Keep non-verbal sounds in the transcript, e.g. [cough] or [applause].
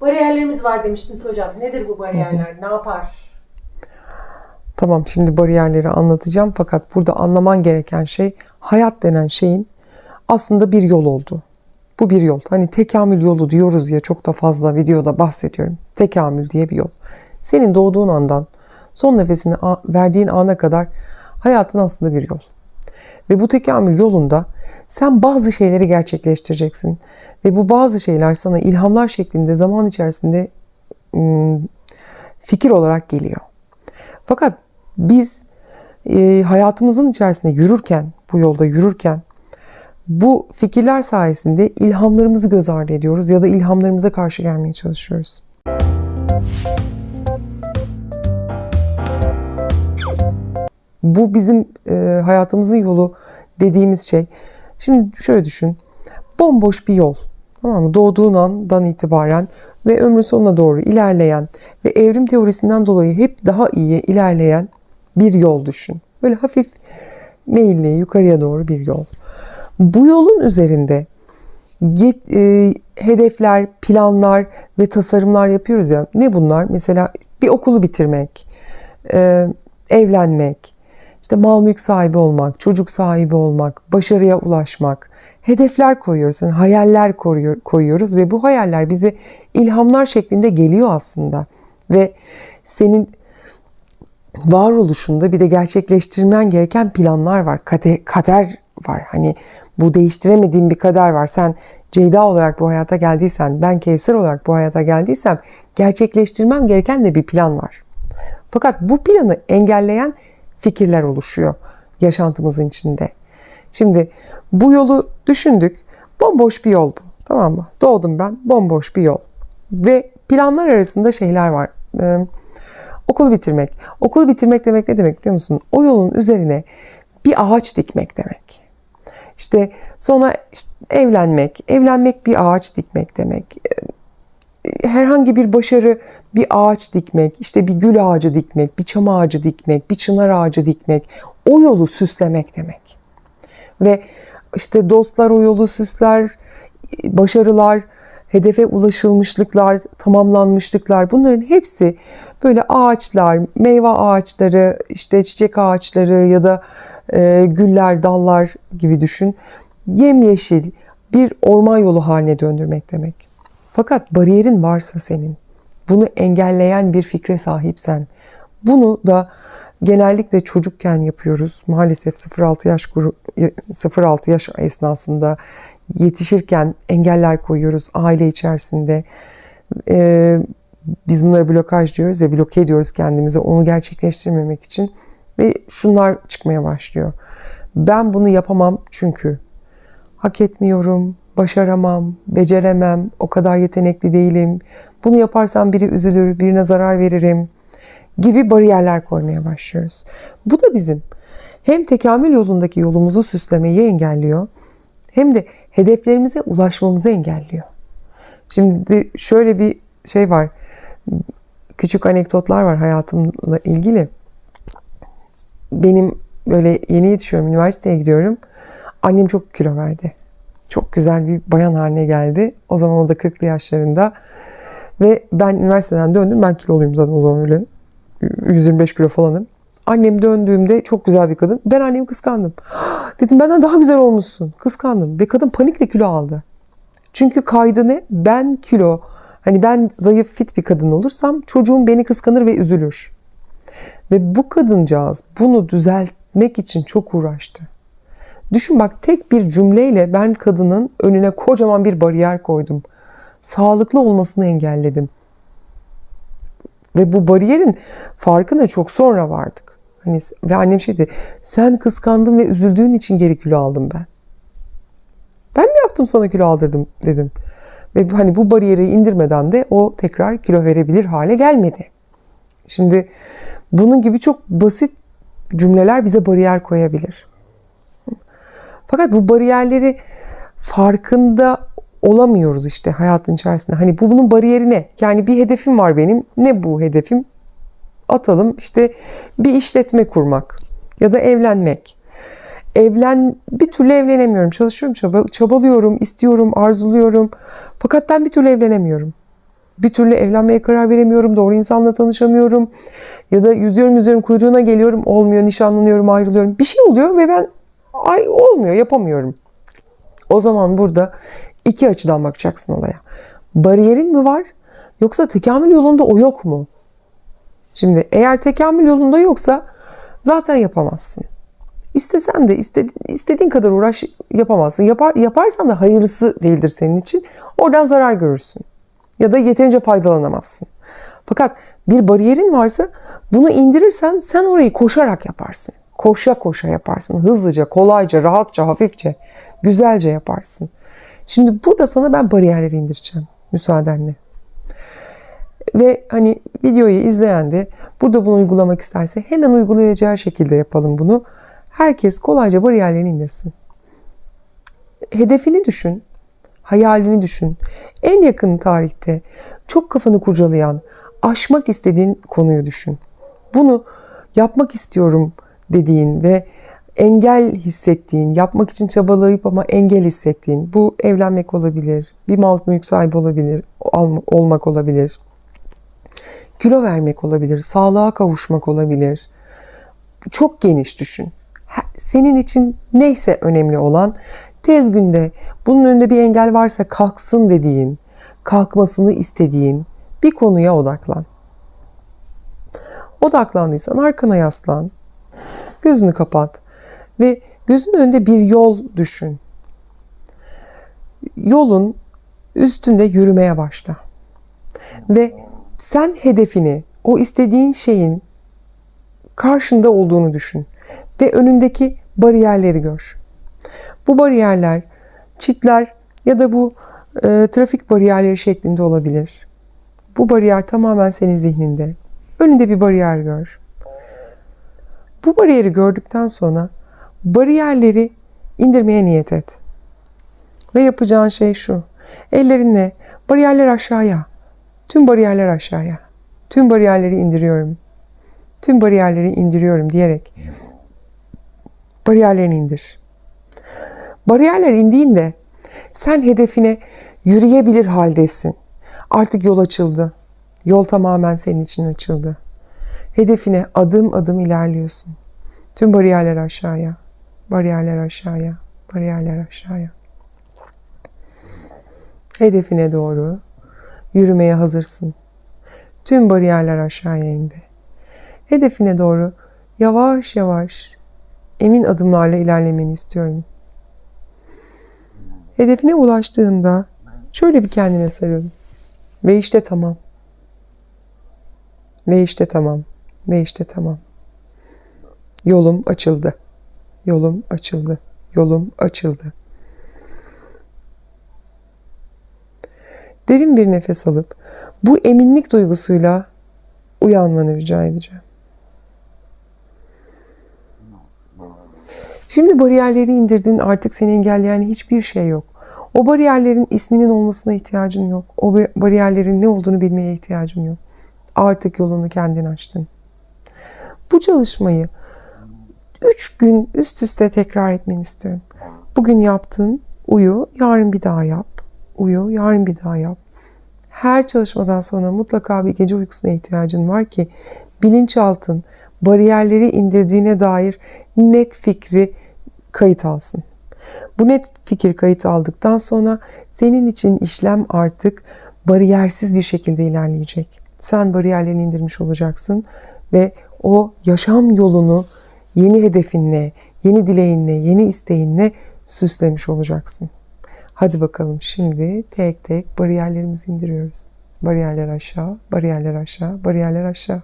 Bariyerlerimiz var demiştiniz hocam. Nedir bu bariyerler? Ne yapar? Tamam şimdi bariyerleri anlatacağım fakat burada anlaman gereken şey hayat denen şeyin aslında bir yol oldu. Bu bir yol. Hani tekamül yolu diyoruz ya çok da fazla videoda bahsediyorum. Tekamül diye bir yol. Senin doğduğun andan son nefesini verdiğin ana kadar hayatın aslında bir yol. Ve bu tekamül yolunda sen bazı şeyleri gerçekleştireceksin. Ve bu bazı şeyler sana ilhamlar şeklinde zaman içerisinde fikir olarak geliyor. Fakat biz e, hayatımızın içerisinde yürürken, bu yolda yürürken bu fikirler sayesinde ilhamlarımızı göz ardı ediyoruz ya da ilhamlarımıza karşı gelmeye çalışıyoruz. Bu bizim e, hayatımızın yolu dediğimiz şey. Şimdi şöyle düşün. Bomboş bir yol. Tamam mı? Doğduğun andan itibaren ve ömrün sonuna doğru ilerleyen ve evrim teorisinden dolayı hep daha iyi ilerleyen bir yol düşün. Böyle hafif meyilli yukarıya doğru bir yol. Bu yolun üzerinde get- e, hedefler, planlar ve tasarımlar yapıyoruz ya. Ne bunlar? Mesela bir okulu bitirmek, e, evlenmek, işte mal mülk sahibi olmak, çocuk sahibi olmak, başarıya ulaşmak, hedefler koyuyoruz, yani hayaller koyuyoruz ve bu hayaller bize ilhamlar şeklinde geliyor aslında. Ve senin varoluşunda bir de gerçekleştirmen gereken planlar var. Kader, kader var. Hani bu değiştiremediğin bir kader var. Sen Ceyda olarak bu hayata geldiysen, ben Kevser olarak bu hayata geldiysem gerçekleştirmem gereken de bir plan var. Fakat bu planı engelleyen fikirler oluşuyor yaşantımızın içinde. Şimdi bu yolu düşündük. Bomboş bir yol bu. Tamam mı? Doğdum ben. Bomboş bir yol. Ve planlar arasında şeyler var. Ee, okulu bitirmek. Okulu bitirmek demek ne demek biliyor musun? O yolun üzerine bir ağaç dikmek demek. İşte sonra işte evlenmek. Evlenmek bir ağaç dikmek demek herhangi bir başarı bir ağaç dikmek, işte bir gül ağacı dikmek, bir çam ağacı dikmek, bir çınar ağacı dikmek, o yolu süslemek demek. Ve işte dostlar o yolu süsler, başarılar, hedefe ulaşılmışlıklar, tamamlanmışlıklar bunların hepsi böyle ağaçlar, meyve ağaçları, işte çiçek ağaçları ya da e, güller, dallar gibi düşün. Yemyeşil bir orman yolu haline döndürmek demek. Fakat bariyerin varsa senin, bunu engelleyen bir fikre sahipsen, bunu da genellikle çocukken yapıyoruz. Maalesef 0-6 yaş gru- 0-6 yaş esnasında yetişirken engeller koyuyoruz aile içerisinde. Ee, biz bunlara blokaj diyoruz ya bloke ediyoruz kendimizi onu gerçekleştirmemek için ve şunlar çıkmaya başlıyor. Ben bunu yapamam çünkü hak etmiyorum, başaramam, beceremem, o kadar yetenekli değilim. Bunu yaparsam biri üzülür, birine zarar veririm gibi bariyerler koymaya başlıyoruz. Bu da bizim hem tekamül yolundaki yolumuzu süslemeyi engelliyor hem de hedeflerimize ulaşmamızı engelliyor. Şimdi şöyle bir şey var. Küçük anekdotlar var hayatımla ilgili. Benim böyle yeni yetişiyorum, üniversiteye gidiyorum. Annem çok kilo verdi çok güzel bir bayan haline geldi. O zaman o da 40'lı yaşlarında. Ve ben üniversiteden döndüm. Ben kiloluyum zaten o zaman öyle. 125 kilo falanım. Annem döndüğümde çok güzel bir kadın. Ben annemi kıskandım. [gasps] Dedim benden daha güzel olmuşsun. Kıskandım. Ve kadın panikle kilo aldı. Çünkü kaydı ne? Ben kilo. Hani ben zayıf fit bir kadın olursam çocuğum beni kıskanır ve üzülür. Ve bu kadıncağız bunu düzeltmek için çok uğraştı. Düşün bak tek bir cümleyle ben kadının önüne kocaman bir bariyer koydum. Sağlıklı olmasını engelledim. Ve bu bariyerin farkına çok sonra vardık. Hani ve annem şey dedi. Sen kıskandın ve üzüldüğün için geri kilo aldım ben. Ben mi yaptım sana kilo aldırdım dedim. Ve hani bu bariyeri indirmeden de o tekrar kilo verebilir hale gelmedi. Şimdi bunun gibi çok basit cümleler bize bariyer koyabilir. Fakat bu bariyerleri farkında olamıyoruz işte hayatın içerisinde. Hani bu bunun bariyeri ne? Yani bir hedefim var benim. Ne bu hedefim? Atalım işte bir işletme kurmak ya da evlenmek. Evlen bir türlü evlenemiyorum. Çalışıyorum, çaba, çabalıyorum, istiyorum, arzuluyorum. Fakat ben bir türlü evlenemiyorum. bir türlü evlenmeye karar veremiyorum, doğru insanla tanışamıyorum. Ya da yüzüyorum yüzüyorum kuyruğuna geliyorum, olmuyor, nişanlanıyorum, ayrılıyorum. Bir şey oluyor ve ben ay olmuyor, yapamıyorum. O zaman burada iki açıdan bakacaksın olaya. Bariyerin mi var yoksa tekamül yolunda o yok mu? Şimdi eğer tekamül yolunda yoksa zaten yapamazsın. İstesen de istediğin, istediğin kadar uğraş yapamazsın. Yapar, yaparsan da hayırlısı değildir senin için. Oradan zarar görürsün. Ya da yeterince faydalanamazsın. Fakat bir bariyerin varsa bunu indirirsen sen orayı koşarak yaparsın. Koşa koşa yaparsın. Hızlıca, kolayca, rahatça, hafifçe, güzelce yaparsın. Şimdi burada sana ben bariyerleri indireceğim müsaadenle. Ve hani videoyu izleyen de burada bunu uygulamak isterse hemen uygulayacağı şekilde yapalım bunu. Herkes kolayca bariyerlerini indirsin. Hedefini düşün, hayalini düşün. En yakın tarihte çok kafanı kurcalayan, aşmak istediğin konuyu düşün. Bunu yapmak istiyorum dediğin ve engel hissettiğin, yapmak için çabalayıp ama engel hissettiğin, bu evlenmek olabilir, bir mal mülk sahibi olabilir, ol- olmak olabilir, kilo vermek olabilir, sağlığa kavuşmak olabilir. Çok geniş düşün. Senin için neyse önemli olan tez günde bunun önünde bir engel varsa kalksın dediğin, kalkmasını istediğin bir konuya odaklan. Odaklandıysan arkana yaslan. Gözünü kapat ve gözün önünde bir yol düşün. Yolun üstünde yürümeye başla. Ve sen hedefini, o istediğin şeyin karşında olduğunu düşün ve önündeki bariyerleri gör. Bu bariyerler çitler ya da bu e, trafik bariyerleri şeklinde olabilir. Bu bariyer tamamen senin zihninde. Önünde bir bariyer gör. Bu bariyeri gördükten sonra bariyerleri indirmeye niyet et. Ve yapacağın şey şu. Ellerinle bariyerler aşağıya. Tüm bariyerler aşağıya. Tüm bariyerleri indiriyorum. Tüm bariyerleri indiriyorum diyerek bariyerlerini indir. Bariyerler indiğinde sen hedefine yürüyebilir haldesin. Artık yol açıldı. Yol tamamen senin için açıldı. Hedefine adım adım ilerliyorsun. Tüm bariyerler aşağıya. Bariyerler aşağıya. Bariyerler aşağıya. Hedefine doğru yürümeye hazırsın. Tüm bariyerler aşağıya indi. Hedefine doğru yavaş yavaş emin adımlarla ilerlemeni istiyorum. Hedefine ulaştığında şöyle bir kendine sarıl. Ve işte tamam. Ve işte tamam. Ve işte tamam. Yolum açıldı. Yolum açıldı. Yolum açıldı. Derin bir nefes alıp bu eminlik duygusuyla uyanmanı rica edeceğim. Şimdi bariyerleri indirdin artık seni engelleyen hiçbir şey yok. O bariyerlerin isminin olmasına ihtiyacın yok. O bar- bariyerlerin ne olduğunu bilmeye ihtiyacın yok. Artık yolunu kendin açtın. Bu çalışmayı üç gün üst üste tekrar etmeni istiyorum. Bugün yaptın, uyu, yarın bir daha yap. Uyu, yarın bir daha yap. Her çalışmadan sonra mutlaka bir gece uykusuna ihtiyacın var ki bilinçaltın bariyerleri indirdiğine dair net fikri kayıt alsın. Bu net fikir kayıt aldıktan sonra senin için işlem artık bariyersiz bir şekilde ilerleyecek. Sen bariyerlerini indirmiş olacaksın ve o yaşam yolunu yeni hedefinle, yeni dileğinle, yeni isteğinle süslemiş olacaksın. Hadi bakalım şimdi tek tek bariyerlerimizi indiriyoruz. Bariyerler aşağı, bariyerler aşağı, bariyerler aşağı.